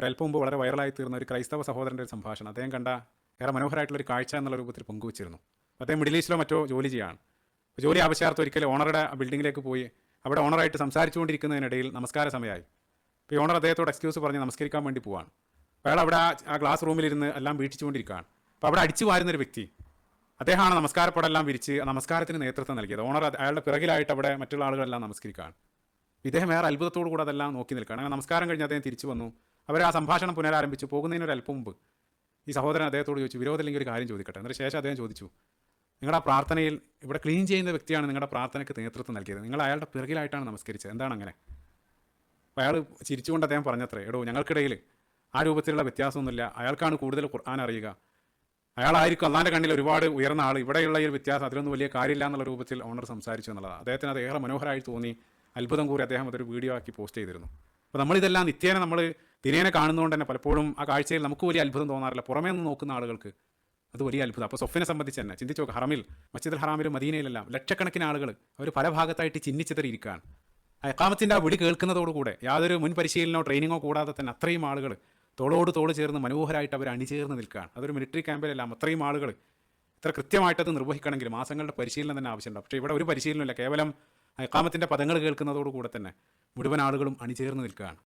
ഒരല്പം മുമ്പ് വളരെ വൈറലായി തീർന്ന ഒരു ക്രൈസ്തവ സഹോദരന്റെ ഒരു സംഭാഷണം. അദ്ദേഹം കണ്ട ഏറെ മനോഹരമായിട്ടുള്ള ഒരു കാഴ്ച എന്നുള്ള രൂപത്തിൽ പങ്കുവച്ചിരുന്നു. അദ്ദേഹം മിഡിൽ ഈസ്റ്റിലോ മറ്റോ ജോലി ചെയ്യുകയാണ്. ജോലി ആവശ്യാർത്ഥം ഒരിക്കലും ഓണറുടെ ബിൽഡിങ്ങിലേക്ക് പോയി അവിടെ ഓണറായിട്ട് സംസാരിച്ചുകൊണ്ടിരിക്കുന്നതിനിടയിൽ നമസ്കാര സമയമായി. ഈ ഓണർ അദ്ദേഹത്തോട് എക്സ്ക്യൂസ് പറഞ്ഞ് നമസ്കരിക്കാൻ വേണ്ടി പോവാണ്. അയാൾ അവിടെ ആ- ക്ലാസ് റൂമിലിരുന്ന് എല്ലാം വീക്ഷിച്ചുകൊണ്ടിരിക്കുകയാണ്. അപ്പോൾ അവിടെ അടിച്ചു വാരുന്നൊരു വ്യക്തി. അദ്ദേഹമാണ് നമസ്കാരപ്പടെല്ലാം വിരിച്ച് നമസ്കാരത്തിന് നേതൃത്വം നൽകിയത്. ഓണർ അയാളുടെ പിറകിലായിട്ട് അവിടെ മറ്റുള്ള ആളുകളെല്ലാം നമസ്കരിക്കുകയാണ്. ഇദ്ദേഹം വേറെ അത്ഭുതത്തോടു കൂടെ അതെല്ലാം നോക്കി നിൽക്കുകയാണ്. അങ്ങനെ നമസ്കാരം കഴിഞ്ഞ് അദ്ദേഹം തിരിച്ചു വന്നു. അവർ ആ സംഭാഷണം പുനരാരംഭിച്ചു. പോകുന്നതിന് അല്പം മുമ്പ് ഈ സഹോദരൻ അദ്ദേഹത്തോട് ചോദിച്ചു വിരോധമില്ലെങ്കിൽ ഒരു കാര്യം ചോദിക്കട്ടെ? എന്നിട്ട് ശേഷം അദ്ദേഹം ചോദിച്ചു നിങ്ങളുടെ ആ പ്രാർത്ഥനയിൽ ഇവിടെ ക്ലീൻ ചെയ്യുന്ന വ്യക്തിയാണ് നിങ്ങളുടെ പ്രാർത്ഥനയ്ക്ക് നേതൃത്വം നൽകിയത്. നിങ്ങൾ അയാളുടെ പിറകിലായിട്ടാണ് നമസ്കരിച്ചത്. എന്താണ് അങ്ങനെ? അപ്പോൾ അയാൾ ചിരിച്ചുകൊണ്ട് അദ്ദേഹം പറഞ്ഞത്രേ എടോ ഞങ്ങൾക്കിടയിൽ ആ രൂപത്തിലുള്ള വ്യത്യാസമൊന്നുമില്ല. അയാൾക്കാണ് കൂടുതൽ ഖുർആൻ അറിയുക. അയാളായിരിക്കും അള്ളാന്റെ കണ്ണിൽ ഒരുപാട് ഉയർന്ന ആൾ ഇവിടെയുള്ള ഈ ഒരു വ്യത്യാസം അതിലൊന്നും വലിയ കാര്യമില്ല എന്നുള്ള രൂപത്തിൽ ഓണർ സംസാരിച്ചു എന്നുള്ളതാണ്. അദ്ദേഹത്തിന് അത് ഏറെ മനോഹരമായി തോന്നി. അത്ഭുതം കൂടി അദ്ദേഹം അതൊരു വീഡിയോ ആക്കി പോസ്റ്റ് ചെയ്തിരുന്നു. അപ്പോൾ നമ്മളിതെല്ലാം നിത്യേന നമ്മൾ ദിനേന കാണുന്നതുകൊണ്ട് തന്നെ പലപ്പോഴും ആ കാഴ്ചയിൽ നമുക്ക് വലിയ അത്ഭുതം തോന്നാറില്ല. പുറമേ നിന്ന് നോക്കുന്ന ആളുകൾക്ക് അത് വലിയ അത്ഭുതം. അപ്പോൾ സൊഫിനെ സംബന്ധിച്ച് തന്നെ ചിന്തിച്ചു നോക്കുക ഹറമിൽ മസ്ജിദുൽ ഹറാമിലും മദീനയിലെല്ലാം ലക്ഷക്കണക്കിന് ആളുകൾ അവർ പല ഭാഗത്തായിട്ട് ചിഹ്നിച്ചിതറിയിരിക്കുകയാണ് അക്കാമത്തിന്റെ ആ വിളി കേൾക്കുന്നതോടുകൂടെ യാതൊരു മുൻ പരിശീലനോ ട്രെയിനിങ്ങോ കൂടാതെ തന്നെ അത്രയും ആളുകൾ തോളോട് തോൾ ചേർന്ന് മനോഹരമായിട്ട് അവർ അണിചേർന്ന് നിൽക്കുകയാണ്. അതൊരു മിലിറ്ററി ക്യാമ്പിലെല്ലാം അത്രയും ആളുകൾ ഇത്ര കൃത്യമായിട്ടത് നിർവഹിക്കണമെങ്കിൽ മാസങ്ങളുടെ പരിശീലനം തന്നെ ആവശ്യമുണ്ട്. പക്ഷേ ഇവിടെ ഒരു പരിശീലനമില്ല കേവലം അക്കാമത്തിന്റെ പദങ്ങൾ കേൾക്കുന്നതോടുകൂടെ തന്നെ മുഴുവൻ ആളുകളും അണിചേർന്ന് നിൽക്കുകയാണ്.